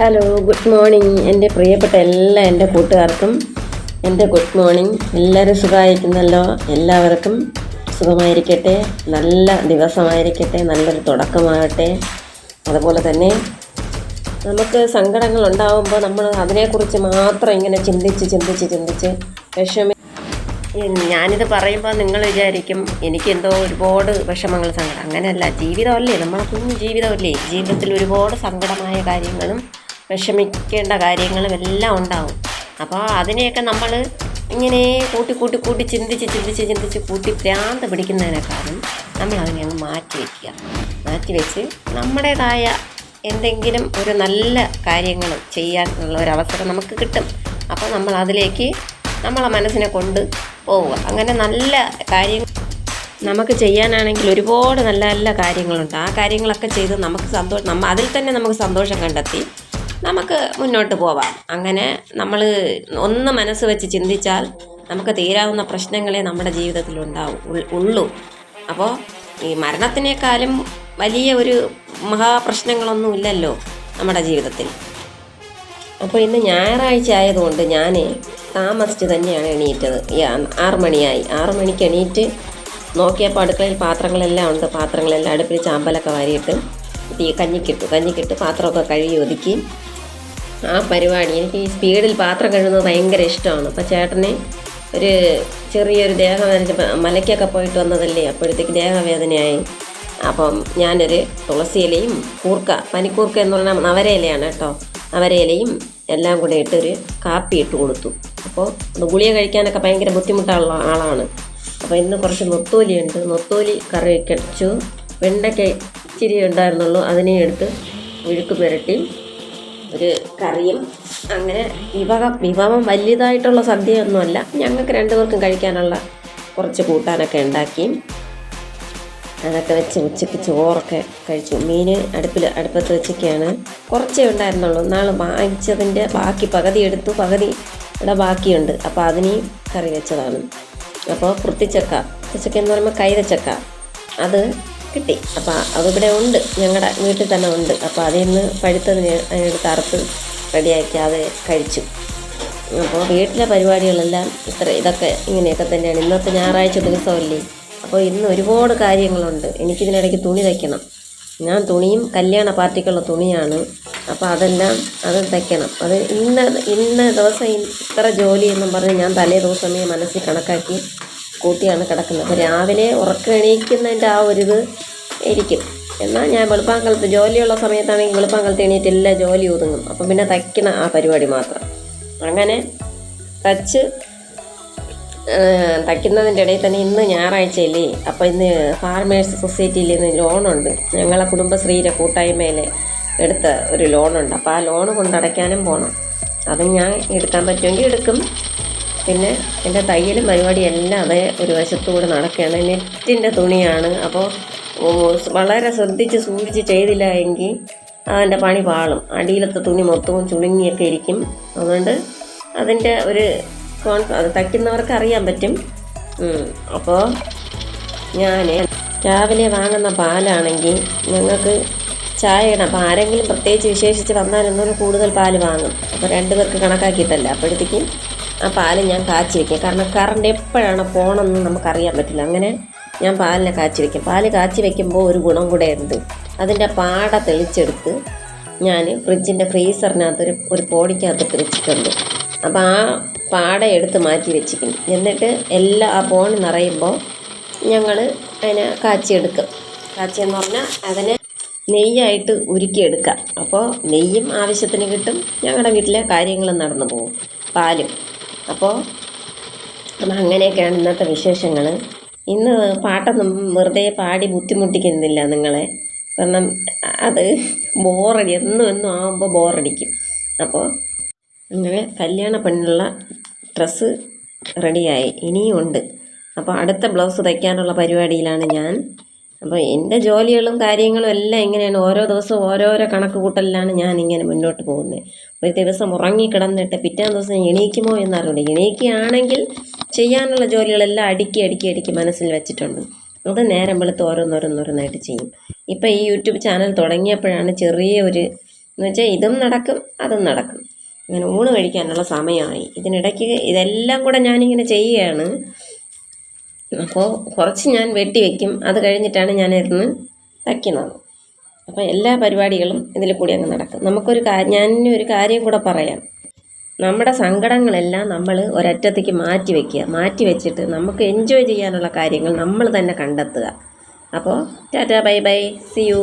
Hello good morning എന്റെ പ്രിയപ്പെട്ട എല്ലാ എന്റെ കൂട്ടുകാർക്കും എന്റെ ഗുഡ് മോർണിംഗ് എല്ലാവരും സുഖമായിരിക്കുന്നല്ലോ? എല്ലാവർക്കും സുഖമായിരിക്കട്ടെ? നല്ല ദിവസമായിരിക്കട്ടെ? നല്ലൊരു തുടക്കമാകട്ടെ? അതുപോലെ തന്നെ നമുക്ക് സങ്കടങ്ങൾ ഉണ്ടാകുമ്പോൾ നമ്മൾ അതിനെക്കുറിച്ച് മാത്രം ഇങ്ങനെ ചിന്തിച്ച് ചിന്തിച്ച് ചിന്തിച്ച് വിഷമി ഞാനിത് പറയുമ്പോൾ നിങ്ങൾ വിചാരിക്കും എനിക്കെന്തോ ഒരുപാട് വിഷമങ്ങൾ സങ്കടം. അങ്ങനെയല്ല. ജീവിതമല്ലേ? നമ്മളെ കുഞ്ഞു ജീവിതമല്ലേ? ജീവിതത്തിൽ ഒരുപാട് സങ്കടമായ കാര്യങ്ങളും വിഷമിക്കേണ്ട കാര്യങ്ങളും എല്ലാം ഉണ്ടാവും. അപ്പോൾ അതിനെയൊക്കെ നമ്മൾ ഇങ്ങനെ കൂട്ടി കൂട്ടി കൂട്ടി ചിന്തിച്ച് ചിന്തിച്ച് ചിന്തിച്ച് കൂട്ടി ഭ്രാന്ത് പിടിക്കുന്നതിനേക്കാളും നമ്മൾ അതിനെ അങ്ങ് മാറ്റി വയ്ക്കുക. മാറ്റി വെച്ച് നമ്മുടേതായ എന്തെങ്കിലും ഒരു നല്ല കാര്യങ്ങൾ ചെയ്യാനുള്ള ഒരു അവസരം നമുക്ക് കിട്ടും. അപ്പോൾ നമ്മൾ അതിലേക്ക് നമ്മളെ മനസ്സിനെ കൊണ്ട് പോവുക. അങ്ങനെ നല്ല കാര്യങ്ങൾ നമുക്ക് ചെയ്യാനാണെങ്കിൽ ഒരുപാട് നല്ല നല്ല കാര്യങ്ങളുണ്ട്. ആ കാര്യങ്ങളൊക്കെ ചെയ്ത് നമുക്ക് സന്തോഷം നമ്മ അതിൽ തന്നെ നമുക്ക് സന്തോഷം കണ്ടെത്തി നമുക്ക് മുന്നോട്ട് പോവാം. അങ്ങനെ നമ്മൾ ഒന്ന് മനസ്സ് വെച്ച് ചിന്തിച്ചാൽ നമുക്ക് തീരാവുന്ന പ്രശ്നങ്ങളെ നമ്മുടെ ജീവിതത്തിൽ ഉണ്ടാവും ഉള്ളൂ. അപ്പോൾ ഈ മരണത്തിനേക്കാളും വലിയ ഒരു മഹാപ്രശ്നങ്ങളൊന്നും ഇല്ലല്ലോ നമ്മുടെ ജീവിതത്തിൽ. അപ്പോൾ ഇന്ന് ഞായറാഴ്ച ആയതുകൊണ്ട് ഞാൻ താമസിച്ച് തന്നെയാണ് എണീറ്റത്. ആറ് മണിയായി. ആറ് മണിക്ക് എണീറ്റ് നോക്കിയപ്പോൾ അടുക്കളയിൽ പാത്രങ്ങളെല്ലാം ഉണ്ട്. പാത്രങ്ങളെല്ലാം അടുപ്പിൽ ചാമ്പലൊക്കെ വാരിയിട്ട് തീ കഞ്ഞിക്കിട്ടു. കഞ്ഞിക്കിട്ട് പാത്രമൊക്കെ കഴുകി ഒതുക്കി. ആ പരിപാടി. എനിക്ക് ഈ സ്പീഡിൽ പാത്രം കഴുകുന്നത് ഭയങ്കര ഇഷ്ടമാണ്. അപ്പോൾ ചേട്ടന് ഒരു ചെറിയൊരു ദേഹവേദന മലയ്ക്കൊക്കെ പോയിട്ട് വന്നതല്ലേ അപ്പോഴത്തേക്ക് ദേഹവേദനയായി. അപ്പം ഞാനൊരു തുളസി ഇലയും കൂർക്ക പനിക്കൂർക്ക എന്ന് പറഞ്ഞാൽ നവരയിലയാണ് കേട്ടോ. നവരയിലയും എല്ലാം കൂടെ ഇട്ടൊരു കാപ്പി ഇട്ട് കൊടുത്തു. അപ്പോൾ ഗുളിക കഴിക്കാനൊക്കെ ഭയങ്കര ബുദ്ധിമുട്ടുള്ള ആളാണ്. അപ്പോൾ ഇന്ന് കുറച്ച് നൊത്തോലി ഉണ്ട്. നൊത്തോലി കറി കടിച്ചു വെണ്ടയ്ക്ക ഇച്ചിരി ഉണ്ടായിരുന്നുള്ളൂ. അതിനെ എടുത്ത് ഒഴുക്ക് പുരട്ടി ഒരു കറിയും അങ്ങനെ വിഭവം വിഭവം വലിയതായിട്ടുള്ള സദ്യയൊന്നുമല്ല. ഞങ്ങൾക്ക് രണ്ടുപേർക്കും കഴിക്കാനുള്ള കുറച്ച് കൂട്ടാനൊക്കെ ഉണ്ടാക്കി. അതൊക്കെ വെച്ച് ഉച്ചയ്ക്ക് ചോറൊക്കെ കഴിച്ചു. മീൻ അടുപ്പിൽ അടുപ്പത്ത് വെച്ചൊക്കെയാണ് കുറച്ചേ ഉണ്ടായിരുന്നുള്ളൂ. നാൾ വാങ്ങിച്ചതിന്റെ ബാക്കി പകുതി എടുത്തു. പകുതി ഇവിടെ ബാക്കിയുണ്ട്. അപ്പോൾ അതിന് കറി വെച്ചതാണ്. അപ്പോൾ കുർത്തിച്ചക്ക കുർത്തിച്ചക്ക എന്ന് പറയുമ്പോൾ കൈതച്ചക്ക അത് കിട്ടി. അപ്പോൾ അതിവിടെ ഉണ്ട്. ഞങ്ങളുടെ വീട്ടിൽ തന്നെ ഉണ്ട്. അപ്പോൾ അതിൽ നിന്ന് പഴുത്തതിന് അതിനെടുത്ത് അറുത്ത് റെഡിയാക്കി അത് കഴിച്ചു. അപ്പോൾ വീട്ടിലെ പരിപാടികളെല്ലാം ഇത്ര ഇതൊക്കെ ഇങ്ങനെയൊക്കെ തന്നെയാണ്. ഇന്നത്തെ ഞായറാഴ്ച ദിവസമല്ലേ? അപ്പോൾ ഇന്ന് ഒരുപാട് കാര്യങ്ങളുണ്ട്. എനിക്കിതിനിടയ്ക്ക് തുണി തയ്ക്കണം. ഞാൻ തുണിയും കല്യാണ പാർട്ടിക്കുള്ള തുണിയാണ്. അപ്പോൾ അതെല്ലാം അത് തയ്ക്കണം. അത് ഇന്ന ഇന്ന ദിവസം ഇത്ര ജോലി എന്നും പറഞ്ഞ് ഞാൻ തലേ ദിവസമേ മനസ്സിൽ കണക്കാക്കി കൂട്ടിയാണ് കിടക്കുന്നത്. അപ്പോൾ രാവിലെ ഉറക്കം എണീക്കുന്നതിന്റെ ആ ഒരു ഇത് ഇരിക്കും എന്നാൽ ഞാൻ വെളുപ്പാങ്കാലത്ത് ജോലിയുള്ള സമയത്താണെങ്കിൽ വെളുപ്പാങ്കാലത്ത് എണീറ്റ് എല്ലാ ജോലി ഒതുങ്ങും. അപ്പം പിന്നെ തയ്ക്കണ ആ പരിപാടി മാത്രം. അങ്ങനെ തച്ച് തയ്ക്കുന്നതിന്റെ ഇടയിൽ തന്നെ ഇന്ന് ഞായറാഴ്ചയില്ലേ? അപ്പോൾ ഇന്ന് ഫാർമേഴ്സ് സൊസൈറ്റിയിൽ ഇന്ന് ലോണുണ്ട്. ഞങ്ങളെ കുടുംബശ്രീയുടെ കൂട്ടായ്മയിൽ എടുത്ത ഒരു ലോണുണ്ട്. അപ്പോൾ ആ ലോൺ കൊണ്ടടയ്ക്കാനും പോകണം അതും ഞാൻ എടുക്കാൻ പറ്റുമെങ്കിൽ എടുക്കും. പിന്നെ എന്റെ തയ്യലും പരിപാടി എല്ലാം അതേ ഒരു വശത്തുകൂടെ നടക്കുകയാണ്. നെറ്റിന്റെ തുണിയാണ്. അപ്പോൾ വളരെ ശ്രദ്ധിച്ച് സൂക്ഷിച്ച് ചെയ്തില്ല എങ്കിൽ അതിന്റെ പണി പാളും. അടിയിലത്തെ തുണി മൊത്തവും ചുളുങ്ങിയൊക്കെ ഇരിക്കും. അതുകൊണ്ട് അതിന്റെ ഒരു കോൺഫ് അത് തയ്ക്കുന്നവർക്ക് അറിയാൻ പറ്റും. അപ്പോൾ ഞാൻ രാവിലെ വാങ്ങുന്ന പാലാണെങ്കിൽ ഞങ്ങൾക്ക് ചായയാണ് അപ്പോൾ ആരെങ്കിലും പ്രത്യേകിച്ച് വിശേഷിച്ച് വന്നാൽ എന്നൊരു കൂടുതൽ പാൽ വാങ്ങും. അപ്പോൾ രണ്ട് പേർക്ക് കണക്കാക്കിയിട്ടല്ല. അപ്പോഴത്തേക്കും ആ പാൽ ഞാൻ കാച്ചി വയ്ക്കും കാരണം കറണ്ട് എപ്പോഴാണ് പോകണമെന്ന് നമുക്കറിയാൻ പറ്റില്ല. അങ്ങനെ ഞാൻ പാലിനെ കാച്ചി വയ്ക്കും പാൽ കാച്ചി വയ്ക്കുമ്പോൾ ഒരു ഗുണം കൂടെ ഉണ്ട്. അതിന്റെ പാട തെളിച്ചെടുത്ത് ഞാൻ ഫ്രിഡ്ജിന്റെ ഫ്രീസറിനകത്ത് ഒരു ഒരു പോടിക്കകത്ത് വെച്ചിട്ടുണ്ട്. അപ്പോൾ ആ പാട എടുത്ത് മാറ്റി വെച്ചിരിക്കും എന്നിട്ട് എല്ലാ ആ പോണി നിറയുമ്പോൾ ഞങ്ങൾ അതിനെ കാച്ചിയെടുക്കും. കാച്ചിയെന്ന് പറഞ്ഞാൽ അതിനെ നെയ്യായിട്ട് ഉരുക്കിയെടുക്കാം അപ്പോൾ നെയ്യും ആവശ്യത്തിന് കിട്ടും. ഞങ്ങളുടെ വീട്ടിലെ കാര്യങ്ങളും നടന്നു പോകും. പാലും. അപ്പോൾ നമ്മൾ അങ്ങനെയൊക്കെയാണ് ഇന്നത്തെ വിശേഷങ്ങൾ ഇന്ന് പാട്ടൊന്നും വെറുതെ പാടി ബുദ്ധിമുട്ടിക്കുന്നില്ല നിങ്ങളെ. കാരണം അത് ബോറടി എന്നും എന്നും ആകുമ്പോൾ ബോറടിക്കും. അപ്പോൾ അങ്ങനെ കല്യാണ പെണ്ണുള്ള ഡ്രസ്സ് റെഡിയായി ഇനിയും ഉണ്ട്. അപ്പോൾ അടുത്ത ബ്ലൗസ് തയ്ക്കാനുള്ള പരിപാടിയിലാണ് ഞാൻ. അപ്പോൾ എന്റെ ജോലികളും കാര്യങ്ങളും എല്ലാം ഇങ്ങനെയാണ്. ഓരോ ദിവസവും ഓരോരോ കണക്ക് കൂട്ടലിലാണ് ഞാൻ ഇങ്ങനെ മുന്നോട്ട് പോകുന്നത് ഒരു ദിവസം ഉറങ്ങി കിടന്നിട്ട് പിറ്റേ ദിവസം എണീക്കുമോ എന്നറിയില്ല എണീക്കുകയാണെങ്കിൽ ചെയ്യാനുള്ള ജോലികളെല്ലാം അടുക്കി അടുക്കി അടുക്കി മനസ്സിൽ വെച്ചിട്ടുണ്ട്. അത് നേരം വെളുത്ത് ഓരോന്നോരോന്നോരോന്നായിട്ട് ചെയ്യും. ഇപ്പോൾ ഈ യൂട്യൂബ് ചാനൽ തുടങ്ങിയപ്പോഴാണ് ചെറിയ ഒരു എന്ന് വെച്ചാൽ ഇതും നടക്കും അതും നടക്കും. അങ്ങനെ ഊണ് കഴിക്കാനുള്ള സമയമായി. ഇതിനിടയ്ക്ക് ഇതെല്ലാം കൂടെ ഞാനിങ്ങനെ ചെയ്യുകയാണ്. അപ്പോൾ കുറച്ച് ഞാൻ വെട്ടി വയ്ക്കും അത് കഴിഞ്ഞിട്ടാണ് ഞാൻ ഇരുന്ന് തയ്ക്കുന്നത് അപ്പോൾ എല്ലാ പരിപാടികളും ഇതിൽ കൂടി അങ്ങ് നടക്കും. നമുക്കൊരു കാര്യം ഞാൻ ഒരു കാര്യം കൂടെ പറയാം. നമ്മുടെ സങ്കടങ്ങളെല്ലാം നമ്മൾ ഒരറ്റത്തേക്ക് മാറ്റി വയ്ക്കുക മാറ്റി വെച്ചിട്ട് നമുക്ക് എൻജോയ് ചെയ്യാനുള്ള കാര്യങ്ങൾ നമ്മൾ തന്നെ കണ്ടെത്തുക. അപ്പോൾ tata bye bye. See you